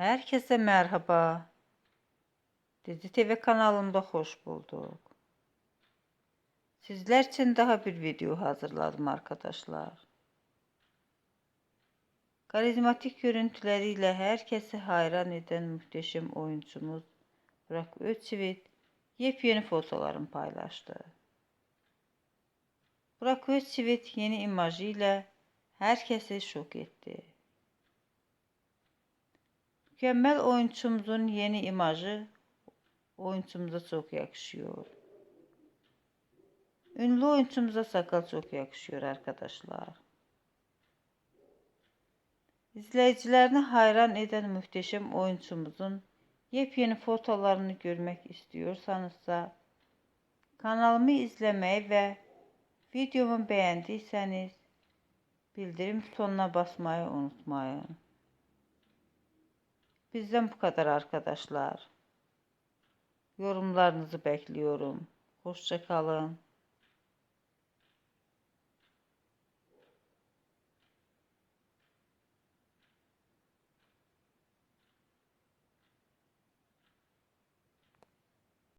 Herkese merhaba. Dizi TV kanalımda hoş bulduk. Sizler için daha bir video hazırladım arkadaşlar. Karizmatik görüntüleriyle herkesi hayran eden muhteşem oyuncumuz Burak Özçivit yepyeni fotolarını paylaştı. Burak Özçivit yeni imajıyla herkesi şok etti. Mükemmel oyuncumuzun yeni imajı oyuncumuza çok yakışıyor. Ünlü oyuncumuza sakal çok yakışıyor arkadaşlar. İzleyicilerini hayran eden muhteşem oyuncumuzun yepyeni fotolarını görmek istiyorsanızsa kanalımı izlemeyi ve videomu beğendiyseniz bildirim butonuna basmayı unutmayın. Bizden bu kadar arkadaşlar. Yorumlarınızı bekliyorum. Hoşça kalın.